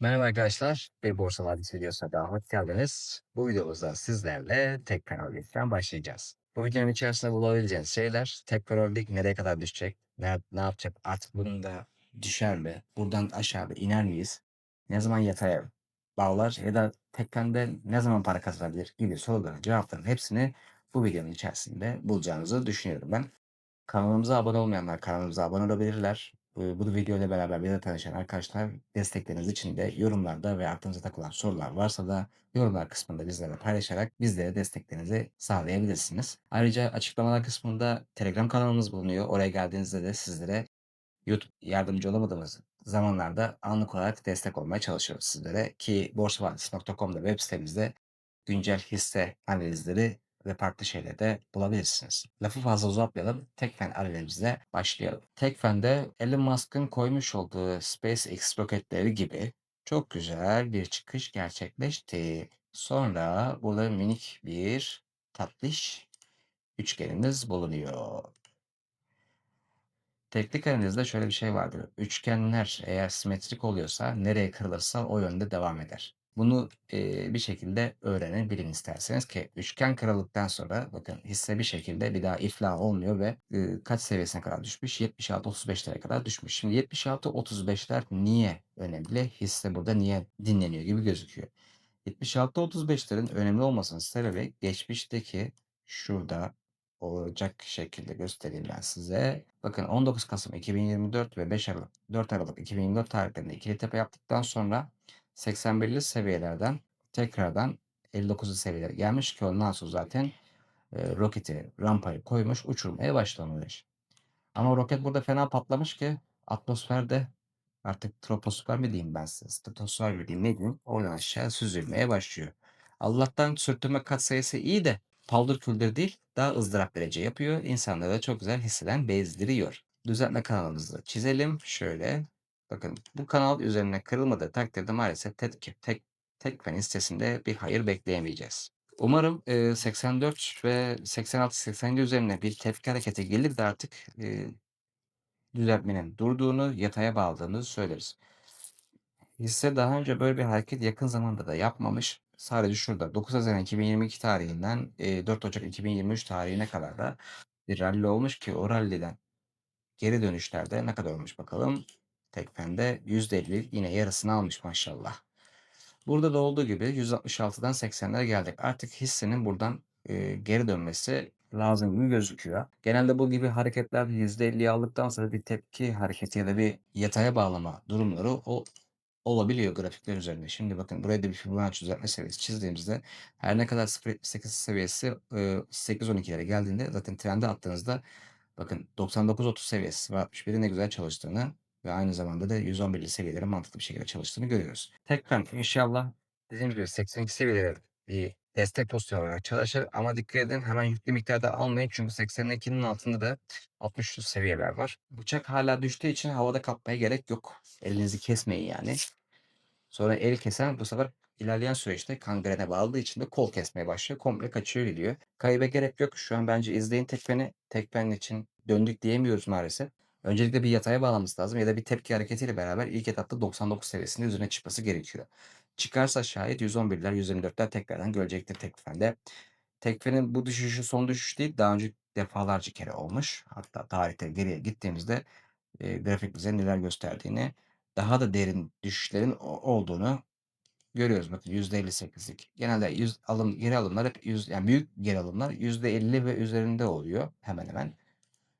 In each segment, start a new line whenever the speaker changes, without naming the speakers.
Merhaba arkadaşlar, bir Borsa Vadisi videosuna daha hoş geldiniz. Bu videomuzda sizlerle tek Teknolik'ten başlayacağız. Bu videonun içerisinde bulabileceğiniz şeyler, tek Teknolik nereye kadar düşecek, ne, ne yapacak, artık bunun da düşer mi, buradan aşağıda iner miyiz, ne zaman yataya bağlar ya da Tekken'de ne zaman para kazanabilir gibi soruların cevaplarının hepsini bu videonun içerisinde bulacağınızı düşünüyorum ben. Kanalımıza abone olmayanlar kanalımıza abone olabilirler. Bu, bu video ile beraber bize tanışan arkadaşlar destekleriniz için de yorumlarda ve aklınıza takılan sorular varsa da yorumlar kısmında bizlerle paylaşarak bizlere desteklerinizi sağlayabilirsiniz. Ayrıca açıklamalar kısmında Telegram kanalımız bulunuyor. Oraya geldiğinizde de sizlere YouTube yardımcı olamadığımız zamanlarda anlık olarak destek olmaya çalışıyoruz sizlere ki borsavadisi.com'da web sitemizde güncel hisse analizleri ve farklı şeyleri de bulabilirsiniz. Lafı fazla uzatmayalım. Tekfen analizle başlayalım. Tekfen'de Elon Musk'ın koymuş olduğu SpaceX roketleri gibi çok güzel bir çıkış gerçekleşti. Sonra burada minik bir tatlış üçgenimiz bulunuyor. Teknik analizde şöyle bir şey vardır. Üçgenler eğer simetrik oluyorsa nereye kırılırsa o yönde devam eder. Bunu e, bir şekilde öğrenin, bilin isterseniz ki üçgen kırıldıktan sonra bakın hisse bir şekilde bir daha iflah olmuyor ve e, kaç seviyesine kadar düşmüş? 76-35'lere kadar düşmüş. Şimdi 76-35'ler niye önemli? Hisse burada niye dinleniyor gibi gözüküyor. 76-35'lerin önemli olmasının sebebi geçmişteki şurada olacak şekilde göstereyim ben size. Bakın 19 Kasım 2024 ve 5 Aralık 4 Aralık 2024 tarihlerinde ikili tepe yaptıktan sonra 81'li seviyelerden tekrardan 59'lu seviyelere gelmiş ki ondan sonra zaten e, roketi rampayı koymuş uçurmaya başlamış. Ama roket burada fena patlamış ki atmosferde artık troposfer mi diyeyim ben size, stratosfer mi diyeyim ne diyeyim oradan aşağı süzülmeye başlıyor. Allah'tan sürtünme katsayısı iyi de paldır küldür değil daha ızdırap derece yapıyor. İnsanlara da çok güzel hisseden bezdiriyor. Düzeltme kanalımızı çizelim. Şöyle bakın bu kanal üzerine kırılmadığı takdirde maalesef tek, tek, tek fen sitesinde bir hayır bekleyemeyeceğiz. Umarım e, 84 ve 86-87 üzerine bir tepki hareketi gelir de artık e, düzeltmenin durduğunu, yataya bağladığını söyleriz. Hisse daha önce böyle bir hareket yakın zamanda da yapmamış. Sadece şurada 9 Haziran 2022 tarihinden e, 4 Ocak 2023 tarihine kadar da bir rally olmuş ki o rally'den geri dönüşlerde ne kadar olmuş bakalım. Tekfen'de %50 yine yarısını almış maşallah. Burada da olduğu gibi 166'dan 80'lere geldik. Artık hissenin buradan e, geri dönmesi lazım gibi gözüküyor. Genelde bu gibi hareketler %50'yi aldıktan sonra bir tepki hareketi ya da bir yataya bağlama durumları o olabiliyor grafikler üzerinde. Şimdi bakın buraya da bir Fibonacci düzeltme seviyesi çizdiğimizde her ne kadar 0.78 seviyesi e, 8.12'lere geldiğinde zaten trende attığınızda bakın 99.30 seviyesi ve 61'in ne güzel çalıştığını ve aynı zamanda da 111'li seviyelerin mantıklı bir şekilde çalıştığını görüyoruz. Tekrar inşallah dediğim gibi 82 seviyelere bir destek pozisyonu olarak çalışır ama dikkat edin hemen yüklü miktarda almayın çünkü 82'nin altında da 63 seviyeler var. Bıçak hala düştüğü için havada kapmaya gerek yok. Elinizi kesmeyin yani. Sonra el kesen bu sefer ilerleyen süreçte kangrene bağladığı için de kol kesmeye başlıyor. Komple kaçıyor gidiyor. Kayıba gerek yok. Şu an bence izleyin tekbeni. Tekben için döndük diyemiyoruz maalesef. Öncelikle bir yataya bağlaması lazım ya da bir tepki hareketiyle beraber ilk etapta 99 seviyesinde üzerine çıkması gerekiyor. Çıkarsa şayet 111'ler 124'ler tekrardan görecektir tekfende. Tekfenin bu düşüşü son düşüş değil. Daha önce defalarca kere olmuş. Hatta tarihte geriye gittiğimizde e, grafik bize neler gösterdiğini daha da derin düşüşlerin olduğunu görüyoruz. Bakın %58'lik. Genelde yüz alım geri alımlar hep yüz yani büyük geri alımlar %50 ve üzerinde oluyor hemen hemen.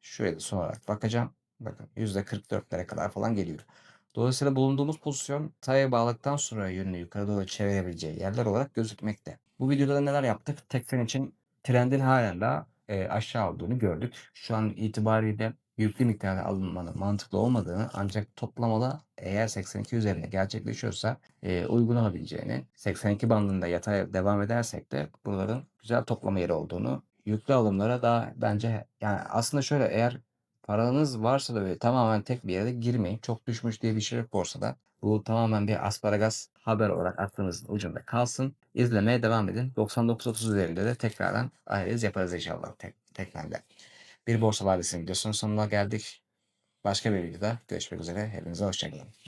Şuraya da son olarak bakacağım. Bakın %44'lere kadar falan geliyor. Dolayısıyla bulunduğumuz pozisyon taya bağladıktan sonra yönünü yukarı doğru çevirebileceği yerler olarak gözükmekte. Bu videoda neler yaptık? Tekfen için trendin daha e, aşağı olduğunu gördük. Şu an itibariyle yüklü miktarda alınmanın mantıklı olmadığını ancak toplamada eğer 82 üzerine gerçekleşiyorsa e, uygun olabileceğini 82 bandında yatay devam edersek de buraların güzel toplama yeri olduğunu yüklü alımlara daha bence yani aslında şöyle eğer paranız varsa da böyle tamamen tek bir yere girmeyin. Çok düşmüş diye bir şey yok borsada. Bu tamamen bir asparagas haber olarak aklınızın ucunda kalsın. İzlemeye devam edin. 99.30 üzerinde de tekrardan analiz yaparız inşallah tek, tekrardan. Bir Borsa Vadisi'nin videosunun sonuna geldik. Başka bir videoda görüşmek üzere. Hepinize hoşçakalın.